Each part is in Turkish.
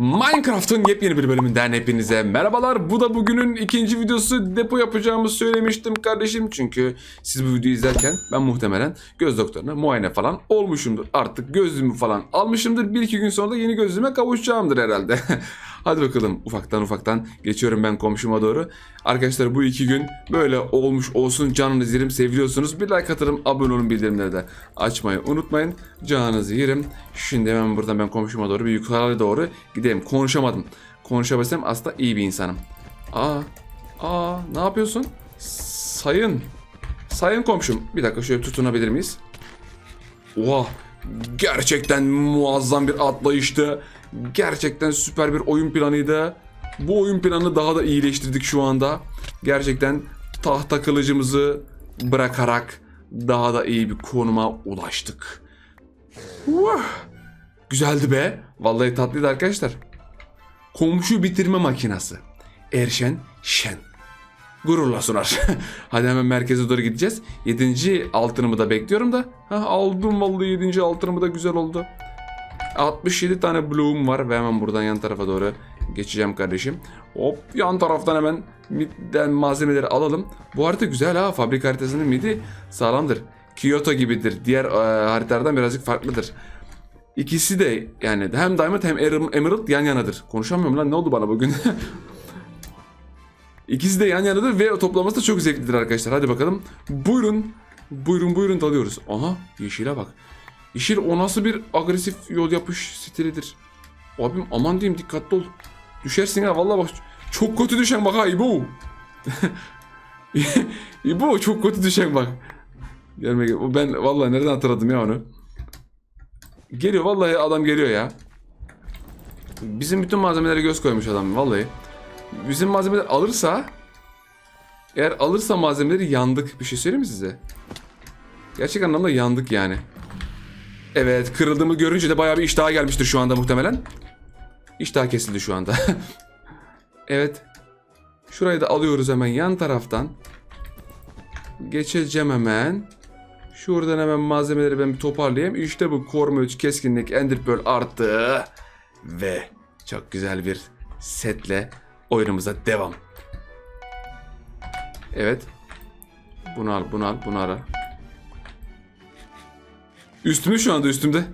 Minecraft'ın yepyeni bir bölümünden hepinize merhabalar. Bu da bugünün ikinci videosu. Depo yapacağımı söylemiştim kardeşim. Çünkü siz bu videoyu izlerken ben muhtemelen göz doktoruna muayene falan olmuşumdur. Artık gözlüğümü falan almışımdır. Bir iki gün sonra da yeni gözlüğüme kavuşacağımdır herhalde. Hadi bakalım ufaktan ufaktan geçiyorum ben komşuma doğru. Arkadaşlar bu iki gün böyle olmuş olsun canınızı yerim seviyorsunuz. Bir like atarım abone olun bildirimleri de açmayı unutmayın. Canınızı yerim. Şimdi hemen buradan ben komşuma doğru bir yukarı doğru gideyim. Konuşamadım. Konuşabilsem aslında iyi bir insanım. Aa, aa ne yapıyorsun? Sayın. Sayın komşum. Bir dakika şöyle tutunabilir miyiz? Oha. Gerçekten muazzam bir atlayıştı. Gerçekten süper bir oyun planıydı. Bu oyun planını daha da iyileştirdik şu anda. Gerçekten tahta kılıcımızı bırakarak daha da iyi bir konuma ulaştık. Vah! Güzeldi be. Vallahi tatlıydı arkadaşlar. Komşu bitirme makinası. Erşen Şen. Gururla sunar. Hadi hemen merkeze doğru gideceğiz. Yedinci altınımı da bekliyorum da. Ha, aldım vallahi yedinci altınımı da güzel oldu. 67 tane bloğum var ve hemen buradan yan tarafa doğru geçeceğim kardeşim. Hop yan taraftan hemen midden malzemeleri alalım. Bu harita güzel ha. Fabrika haritasının midi sağlamdır. Kyoto gibidir. Diğer e, haritalardan birazcık farklıdır. İkisi de yani hem Diamond hem Emer- Emerald yan yanadır. Konuşamıyorum lan ne oldu bana bugün? İkisi de yan yanadır ve toplaması da çok zevklidir arkadaşlar. Hadi bakalım. Buyurun. Buyurun buyurun dalıyoruz. Aha yeşile bak. Yeşil o nasıl bir agresif yol yapış stilidir. Abim aman diyeyim dikkatli ol. Düşersin ha vallahi bak. Çok kötü düşen bak ha İbo. İbo çok kötü düşen bak. Gelme gel. Ben vallahi nereden hatırladım ya onu. Geliyor vallahi adam geliyor ya. Bizim bütün malzemelere göz koymuş adam vallahi. Bizim malzemeler alırsa eğer alırsa malzemeleri yandık. Bir şey söyleyeyim mi size? Gerçek anlamda yandık yani. Evet kırıldığımı görünce de bayağı bir iştaha gelmiştir şu anda muhtemelen. İştah kesildi şu anda. evet. Şurayı da alıyoruz hemen yan taraftan. Geçeceğim hemen. Şuradan hemen malzemeleri ben bir toparlayayım. İşte bu koruma 3 keskinlik Ender arttı. Ve çok güzel bir setle oyunumuza devam. Evet. Bunu al, bunu al, bunu al. Üstümde şu anda üstümde.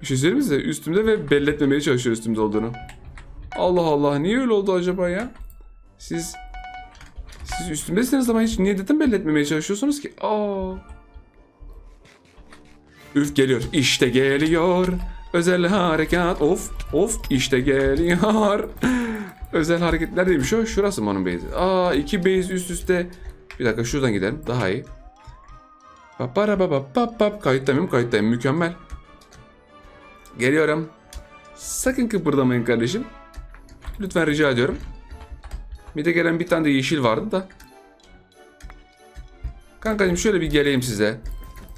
Bir şey söyleyeyim size? Üstümde ve belli etmemeye çalışıyor üstümde olduğunu. Allah Allah niye öyle oldu acaba ya? Siz siz üstümdesiniz ama hiç niye dedim belli çalışıyorsunuz ki? Aa. Üf geliyor. İşte geliyor. Özel harekat. Of of işte geliyor. Özel hareket neredeymiş o? Şurası mı onun base'i? Aa iki base üst üste. Bir dakika şuradan gidelim. Daha iyi. Papara pap pap pap kayıttayım kayıttayım mükemmel. Geliyorum. Sakın kıpırdamayın kardeşim. Lütfen rica ediyorum. Bir de gelen bir tane de yeşil vardı da. Kankacığım şöyle bir geleyim size.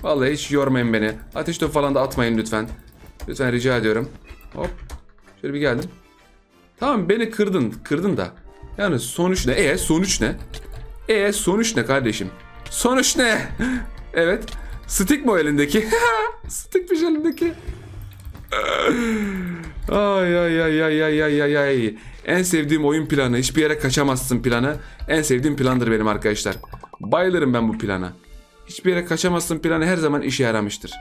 Vallahi hiç yormayın beni. Ateş topu falan da atmayın lütfen. Lütfen rica ediyorum. Hop. Şöyle bir geldim. Tamam beni kırdın. Kırdın da. Yani sonuç ne? E sonuç ne? E sonuç ne kardeşim? Sonuç ne? Evet. Stick mi o elindeki? Stickmiş elindeki. ay ay ay ay ay ay ay ay. En sevdiğim oyun planı. Hiçbir yere kaçamazsın planı. En sevdiğim plandır benim arkadaşlar. Bayılırım ben bu plana. Hiçbir yere kaçamazsın planı her zaman işe yaramıştır.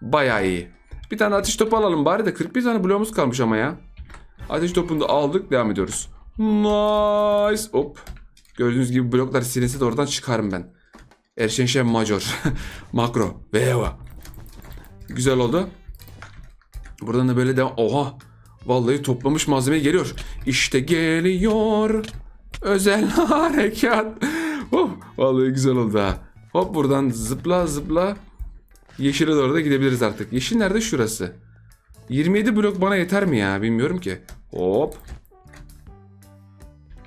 Bayağı iyi. Bir tane ateş topu alalım bari de 41 tane bloğumuz kalmış ama ya. Ateş topunu da aldık devam ediyoruz. Nice. Hop. Gördüğünüz gibi bloklar silinse de oradan çıkarım ben. Erşenşen Major. Makro. Veva. Güzel oldu. Buradan da böyle devam. Oha. Vallahi toplamış malzeme geliyor. İşte geliyor. Özel harekat. Oh, vallahi güzel oldu ha. Hop buradan zıpla zıpla. Yeşile doğru da gidebiliriz artık. Yeşil nerede? Şurası. 27 blok bana yeter mi ya? Bilmiyorum ki. Hop.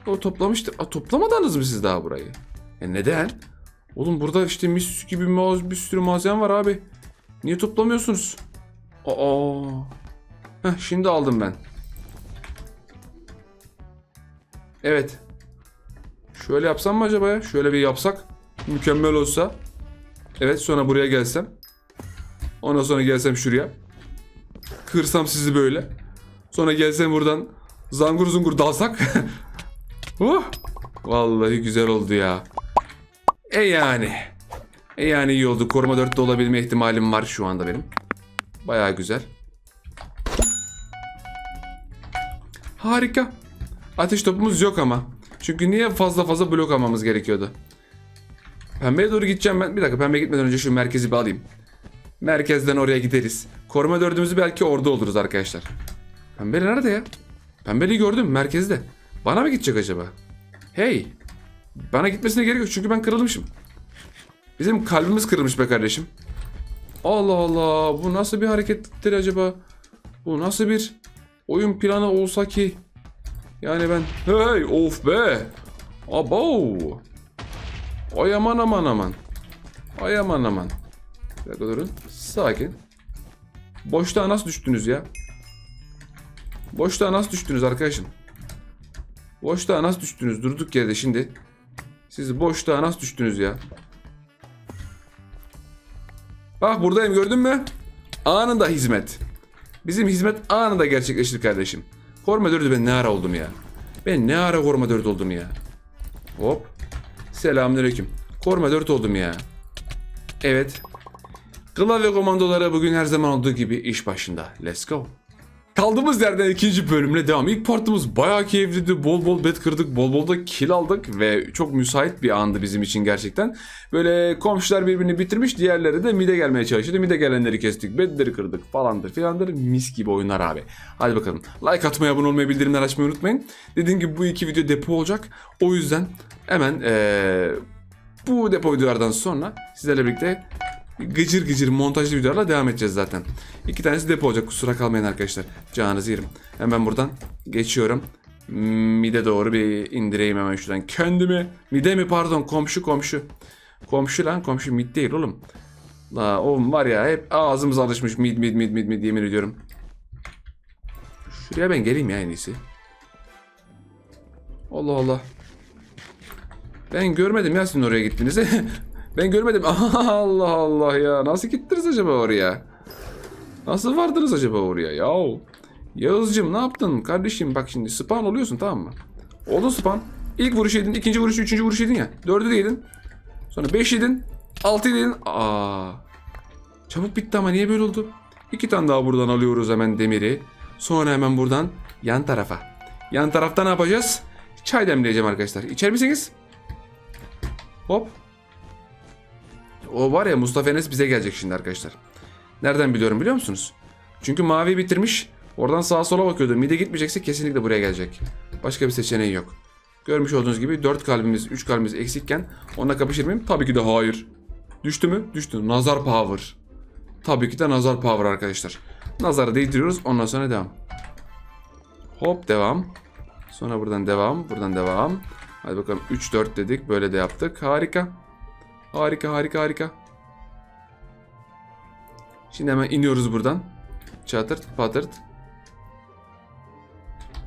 O toplamıştı. Aa, toplamadınız mı siz daha burayı? E neden? Oğlum burada işte mis gibi bir sürü malzeme var abi. Niye toplamıyorsunuz? Aa. Heh, şimdi aldım ben. Evet. Şöyle yapsam mı acaba ya? Şöyle bir yapsak. Mükemmel olsa. Evet sonra buraya gelsem. Ondan sonra gelsem şuraya. Kırsam sizi böyle. Sonra gelsen buradan zangur zungur dalsak. oh, vallahi güzel oldu ya. E yani. E yani iyi oldu. Koruma 4'te olabilme ihtimalim var şu anda benim. Bayağı güzel. Harika. Ateş topumuz yok ama. Çünkü niye fazla fazla blok almamız gerekiyordu? Pembeye doğru gideceğim ben. Bir dakika pembeye gitmeden önce şu merkezi bir alayım. Merkezden oraya gideriz. Koruma dördümüzü belki orada oluruz arkadaşlar. Pembeli nerede ya? Pembeliyi gördüm merkezde. Bana mı gidecek acaba? Hey. Bana gitmesine gerek yok çünkü ben kırılmışım. Bizim kalbimiz kırılmış be kardeşim. Allah Allah bu nasıl bir harekettir acaba? Bu nasıl bir oyun planı olsa ki? Yani ben hey of be. Abo. Ay aman aman aman. Ay aman aman. Bir durun. Sakin. Boşluğa nasıl düştünüz ya? Boşluğa nasıl düştünüz arkadaşım? Boşluğa nasıl düştünüz? Durduk yerde şimdi. Siz boşluğa nasıl düştünüz ya? Bak buradayım gördün mü? Anında hizmet. Bizim hizmet anında gerçekleşti kardeşim. Koruma dördü ben ne ara oldum ya? Ben ne ara koruma dört oldum ya? Hop. Selamünaleyküm. Koruma dört oldum ya. Evet. Klavye komandoları bugün her zaman olduğu gibi iş başında. Let's go. Kaldığımız yerden ikinci bölümle devam. İlk partımız bayağı keyifliydi. Bol bol bet kırdık, bol bol da kill aldık ve çok müsait bir andı bizim için gerçekten. Böyle komşular birbirini bitirmiş, diğerleri de mide gelmeye çalışıyordu. Mide gelenleri kestik, bedleri kırdık falandır filandır. Mis gibi oyunlar abi. Hadi bakalım. Like atmayı, abone olmayı, bildirimler açmayı unutmayın. Dediğim gibi bu iki video depo olacak. O yüzden hemen ee, bu depo videolardan sonra sizlerle birlikte gıcır gıcır montajlı videolarla devam edeceğiz zaten. İki tanesi depo olacak kusura kalmayın arkadaşlar. Canınızı yerim. Hemen buradan geçiyorum. Mide doğru bir indireyim hemen şuradan. Kendimi. Mide mi pardon komşu komşu. Komşu lan komşu mid değil oğlum. La oğlum var ya hep ağzımız alışmış mid mid mid mid mid yemin ediyorum. Şuraya ben geleyim ya en iyisi. Allah Allah. Ben görmedim ya sizin oraya gittiğinizi. ben görmedim. Allah Allah ya. Nasıl gittiniz acaba oraya? Nasıl vardınız acaba oraya? Yahu. Yağız'cığım ne yaptın? Kardeşim bak şimdi spawn oluyorsun tamam mı? Oldun spawn. İlk vuruş yedin, ikinci vuruş, üçüncü vuruş yedin ya. Dördü de yedin. Sonra beş yedin. Altı yedin. Aa. Çabuk bitti ama niye böyle oldu? İki tane daha buradan alıyoruz hemen demiri. Sonra hemen buradan yan tarafa. Yan tarafta ne yapacağız? Çay demleyeceğim arkadaşlar. İçer misiniz? Hop. O var ya Mustafa Enes bize gelecek şimdi arkadaşlar. Nereden biliyorum biliyor musunuz? Çünkü mavi bitirmiş. Oradan sağa sola bakıyordu. Mide gitmeyecekse kesinlikle buraya gelecek. Başka bir seçeneği yok. Görmüş olduğunuz gibi 4 kalbimiz, 3 kalbimiz eksikken onunla kapışır mıyım? Tabii ki de hayır. Düştü mü? Düştü. Nazar power. Tabii ki de nazar power arkadaşlar. Nazarı değdiriyoruz. Ondan sonra devam. Hop devam. Sonra buradan devam. Buradan devam. Hadi bakalım 3-4 dedik. Böyle de yaptık. Harika. Harika harika harika. Şimdi hemen iniyoruz buradan. Çatırt patırt.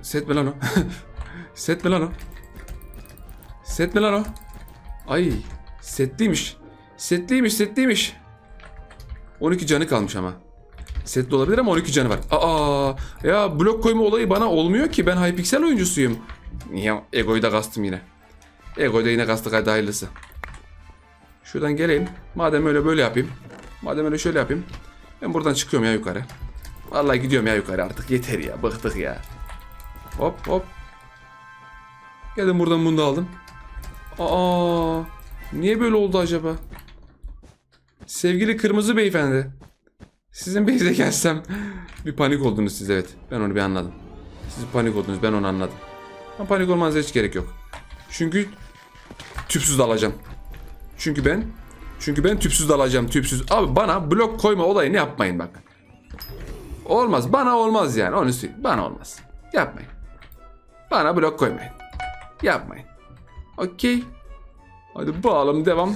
Set mi lan o? Set mi lan o? Set mi lan o? Ay setliymiş. Setliymiş setliymiş. 12 canı kalmış ama. Setli olabilir ama 12 canı var. Aa ya blok koyma olayı bana olmuyor ki. Ben Hypixel oyuncusuyum. Ya egoyu da kastım yine. Egoyu da yine kastık hadi hayırlısı. Şuradan geleyim. Madem öyle böyle yapayım. Madem öyle şöyle yapayım. Ben buradan çıkıyorum ya yukarı. Vallahi gidiyorum ya yukarı artık. Yeter ya. Bıktık ya. Hop hop. Geldim buradan bunu da aldım. Aa, niye böyle oldu acaba? Sevgili kırmızı beyefendi. Sizin beyze gelsem bir panik oldunuz siz evet. Ben onu bir anladım. Siz panik oldunuz ben onu anladım. Ama panik olmanıza hiç gerek yok. Çünkü tüpsüz dalacağım. Çünkü ben çünkü ben tüpsüz dalacağım tüpsüz. Abi bana blok koyma olayını yapmayın bak. Olmaz. Bana olmaz yani. Onu söyleyeyim. Bana olmaz. Yapmayın. Bana blok koymayın. Yapmayın. Okey. Hadi bağlam devam.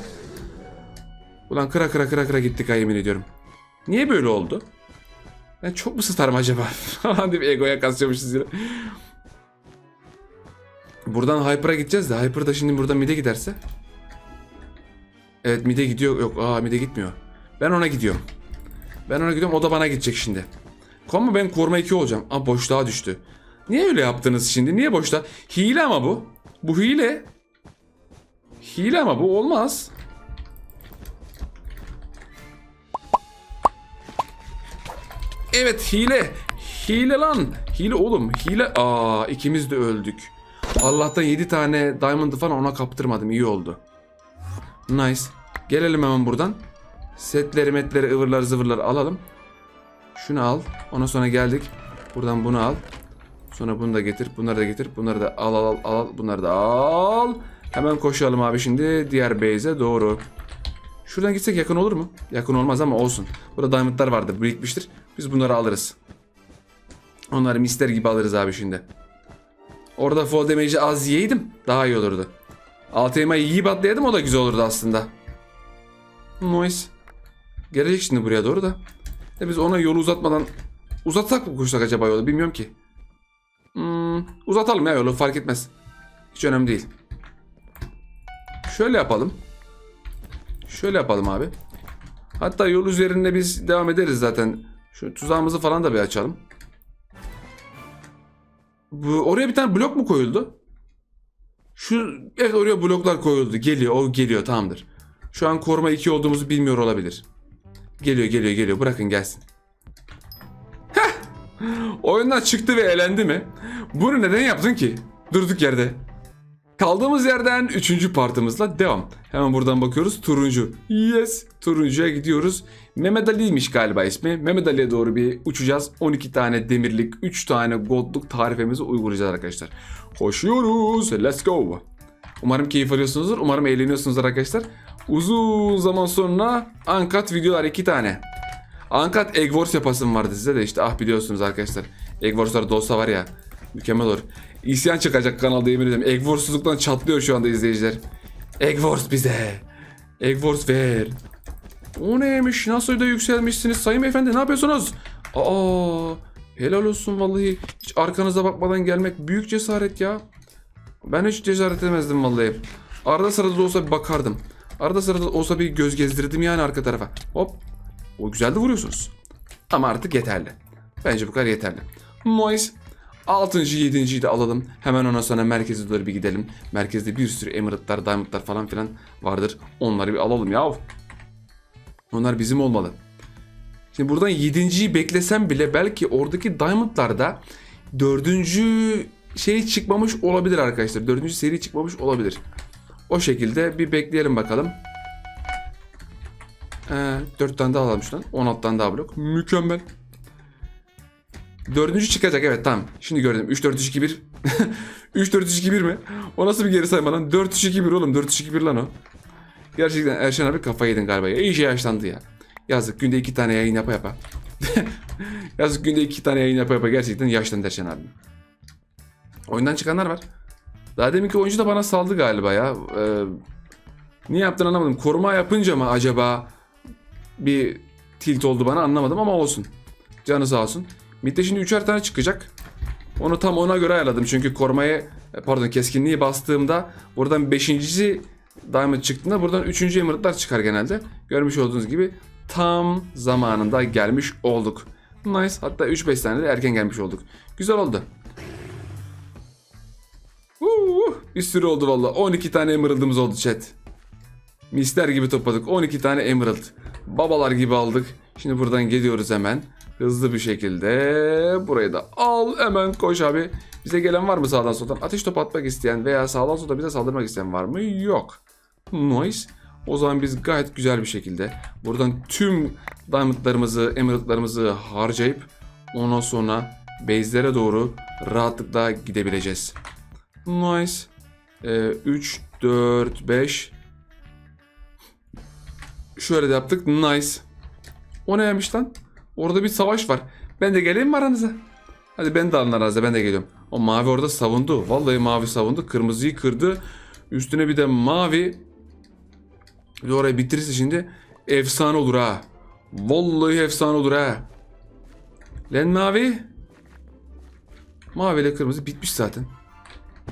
Ulan kıra kıra kıra kıra gittik ha yemin ediyorum. Niye böyle oldu? Ben çok mu sıtarım acaba? Hadi bir egoya kasıyormuşuz yine. Buradan Hyper'a gideceğiz de Hyper da şimdi buradan mid'e giderse. Evet mid'e gidiyor. Yok aa mid'e gitmiyor. Ben ona gidiyorum. Ben ona gidiyorum o da bana gidecek şimdi. Ama ben koruma 2 olacağım. Aa boşluğa düştü. Niye öyle yaptınız şimdi? Niye boşta? Hile ama bu. Bu hile. Hile ama bu olmaz. Evet hile. Hile lan. Hile oğlum. Hile. Aa ikimiz de öldük. Allah'tan 7 tane diamond'ı falan ona kaptırmadım. İyi oldu. Nice. Gelelim hemen buradan. Setleri metleri ıvırlar zıvırlar alalım. Şunu al. Ondan sonra geldik. Buradan bunu al. Sonra bunu da getir. Bunları da getir. Bunları da al al al al. Bunları da al. Hemen koşalım abi şimdi diğer base'e doğru. Şuradan gitsek yakın olur mu? Yakın olmaz ama olsun. Burada diamondlar vardır birikmiştir. Biz bunları alırız. Onları mister gibi alırız abi şimdi. Orada fall damage'i az yiyeydim. Daha iyi olurdu. Alt elmayı yiyip atlayaydım o da güzel olurdu aslında. Nice. Gelecek şimdi buraya doğru da. E biz ona yolu uzatmadan uzatsak mı koşsak acaba yolu bilmiyorum ki. Hmm, uzatalım ya yolu fark etmez. Hiç önemli değil. Şöyle yapalım. Şöyle yapalım abi. Hatta yol üzerinde biz devam ederiz zaten. Şu tuzağımızı falan da bir açalım. Bu, oraya bir tane blok mu koyuldu? Şu evet oraya bloklar koyuldu. Geliyor o geliyor tamamdır. Şu an koruma 2 olduğumuzu bilmiyor olabilir. Geliyor geliyor geliyor bırakın gelsin. Heh! Oyundan çıktı ve elendi mi? Bunu neden yaptın ki? Durduk yerde. Kaldığımız yerden 3. partımızla devam. Hemen buradan bakıyoruz turuncu. Yes turuncuya gidiyoruz. Mehmet Ali'ymiş galiba ismi. Mehmet Ali'ye doğru bir uçacağız. 12 tane demirlik 3 tane goldluk tarifemizi uygulayacağız arkadaşlar. Koşuyoruz. Let's go. Umarım keyif alıyorsunuzdur. Umarım eğleniyorsunuzdur arkadaşlar. Uzun zaman sonra Uncut videolar 2 tane. Uncut Egg Wars yapasım vardı size de işte ah biliyorsunuz arkadaşlar. Egg Wars'lar da var ya mükemmel olur. İsyan çıkacak kanalda yemin ederim. Egg Wars'suzluktan çatlıyor şu anda izleyiciler. Egg Wars bize. Egg Wars ver. O neymiş? Nasıl da yükselmişsiniz sayın beyefendi ne yapıyorsunuz? Aa, helal olsun vallahi. Hiç arkanıza bakmadan gelmek büyük cesaret ya. Ben hiç cesaret edemezdim vallahi. Arada sırada da olsa bir bakardım. Arada sırada olsa bir göz gezdirdim yani arka tarafa. Hop. O güzel de vuruyorsunuz. Ama artık yeterli. Bence bu kadar yeterli. Nice. 6. 7.yi de alalım. Hemen ondan sonra merkeze doğru bir gidelim. Merkezde bir sürü emeraldlar, diamondlar falan filan vardır. Onları bir alalım ya. Onlar bizim olmalı. Şimdi buradan 7.yi beklesem bile belki oradaki diamondlarda 4. şey çıkmamış olabilir arkadaşlar. 4. seri çıkmamış olabilir. O şekilde bir bekleyelim bakalım. Ee, 4 tane daha alalım şuradan. 16 tane daha blok. Mükemmel. Dördüncü çıkacak evet tamam. Şimdi gördüm. 3 4 3 2 1. 3 4 3 2 1 mi? O nasıl bir geri sayma lan? 4 3 2 1 oğlum. 4 3 2 1 lan o. Gerçekten Erşen abi kafayı yedin galiba. Ya. İyice yaşlandı ya. Yazık günde iki tane yayın yapa yapa. Yazık günde iki tane yayın yapa yapa gerçekten yaşlandı Erşen abi. Oyundan çıkanlar var. Daha deminki oyuncu da bana saldı galiba ya. Ee, niye yaptığını anlamadım. Koruma yapınca mı acaba bir tilt oldu bana anlamadım ama olsun. Canı sağ olsun. Mid'de şimdi üçer tane çıkacak. Onu tam ona göre ayarladım. Çünkü korumayı pardon keskinliği bastığımda buradan 5. diamond çıktığında buradan 3. emerald'lar çıkar genelde. Görmüş olduğunuz gibi tam zamanında gelmiş olduk. Nice. Hatta 3-5 tane de erken gelmiş olduk. Güzel oldu. Bir sürü oldu valla. 12 tane emerald'ımız oldu chat. Mister gibi topladık. 12 tane emerald. Babalar gibi aldık. Şimdi buradan geliyoruz hemen. Hızlı bir şekilde burayı da al hemen koş abi. Bize gelen var mı sağdan soldan? Ateş topu atmak isteyen veya sağdan soldan bize saldırmak isteyen var mı? Yok. Nice. O zaman biz gayet güzel bir şekilde buradan tüm diamondlarımızı, emeraldlarımızı harcayıp ondan sonra base'lere doğru rahatlıkla gidebileceğiz. Nice. Ee, 3, 4, 5. Şöyle de yaptık. Nice. O neymiş lan? Orada bir savaş var. Ben de geleyim mi aranıza? Hadi ben de alın aranıza ben de geliyorum. O mavi orada savundu. Vallahi mavi savundu. Kırmızıyı kırdı. Üstüne bir de mavi. Bir de orayı bitirirse şimdi efsane olur ha. Vallahi efsane olur ha. Lan mavi. Mavi ile kırmızı bitmiş zaten.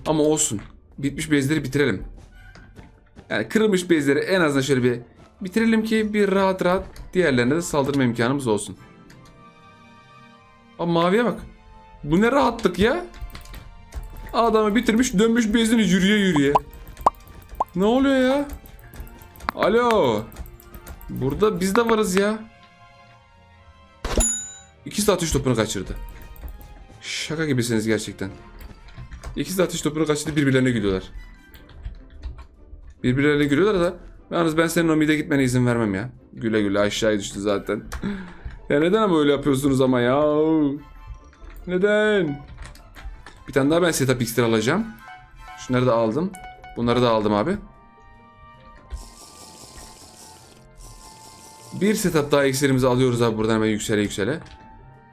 Ama olsun. Bitmiş bezleri bitirelim. Yani kırılmış bezleri en azından şöyle bir bitirelim ki bir rahat rahat diğerlerine de saldırma imkanımız olsun. Abi maviye bak. Bu ne rahatlık ya. Adamı bitirmiş dönmüş bezini yürüye yürüye. Ne oluyor ya? Alo. Burada biz de varız ya. İkisi de atış topunu kaçırdı. Şaka gibisiniz gerçekten. İkisi de atış topunu kaçırdı birbirlerine gülüyorlar. Birbirlerine gülüyorlar da yalnız ben senin o mide gitmene izin vermem ya. Güle güle aşağıya düştü zaten. Ya neden ama öyle yapıyorsunuz ama ya? Neden? Bir tane daha ben setup iksir alacağım. Şunları da aldım. Bunları da aldım abi. Bir setup daha iksirimizi alıyoruz abi buradan hemen yüksele yüksele.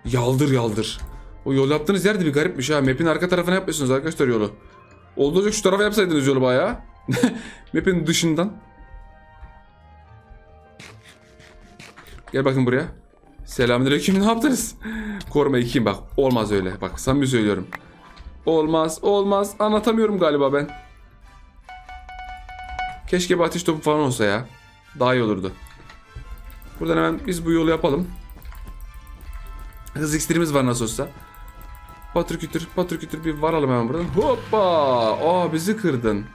Yaldır yaldır. O yol yaptığınız yer de bir garipmiş ha. Map'in arka tarafına yapmıyorsunuz arkadaşlar yolu. Olduğunca şu tarafa yapsaydınız yolu bayağı. Map'in dışından. Gel bakın buraya. Selamünaleyküm ne yaptınız? Koruma 2'yim bak. Olmaz öyle. Bak samimi söylüyorum. Olmaz olmaz. Anlatamıyorum galiba ben. Keşke bir ateş topu falan olsa ya. Daha iyi olurdu. Buradan hemen biz bu yolu yapalım. Hız iksirimiz var nasıl olsa. Patrikütür, patrikütür bir varalım hemen buradan. Hoppa! Aa bizi kırdın.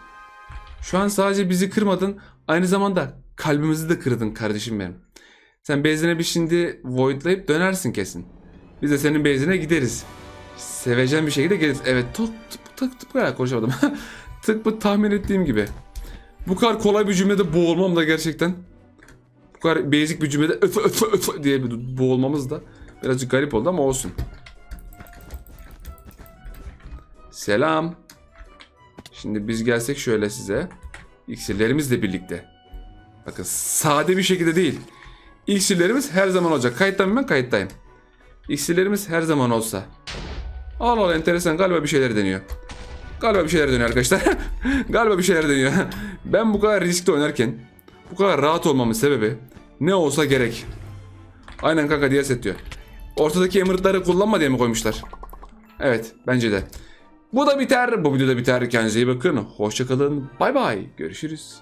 Şu an sadece bizi kırmadın. Aynı zamanda kalbimizi de kırdın kardeşim benim. Sen benzine bir şimdi voidlayıp dönersin kesin. Biz de senin benzine gideriz. Sevecen bir şekilde geliriz. Evet tık tık tık tık tık konuşamadım. tık bu tahmin ettiğim gibi. Bu kadar kolay bir cümlede boğulmam da gerçekten. Bu kadar basic bir cümlede öf öf öf diye bir boğulmamız da birazcık garip oldu ama olsun. Selam. Şimdi biz gelsek şöyle size. İksirlerimizle birlikte. Bakın sade bir şekilde değil. İksirlerimiz her zaman olacak. Kayıttayım ben kayıttayım. İksirlerimiz her zaman olsa. Allah Allah enteresan galiba bir şeyler deniyor. Galiba bir şeyler dönüyor arkadaşlar. galiba bir şeyler dönüyor. ben bu kadar riskli oynarken bu kadar rahat olmamın sebebi ne olsa gerek. Aynen kanka diye set diyor. Ortadaki emirleri kullanma diye mi koymuşlar? Evet bence de. Bu da biter. Bu video da biter. Kendinize iyi bakın. Hoşçakalın. Bay bay. Görüşürüz.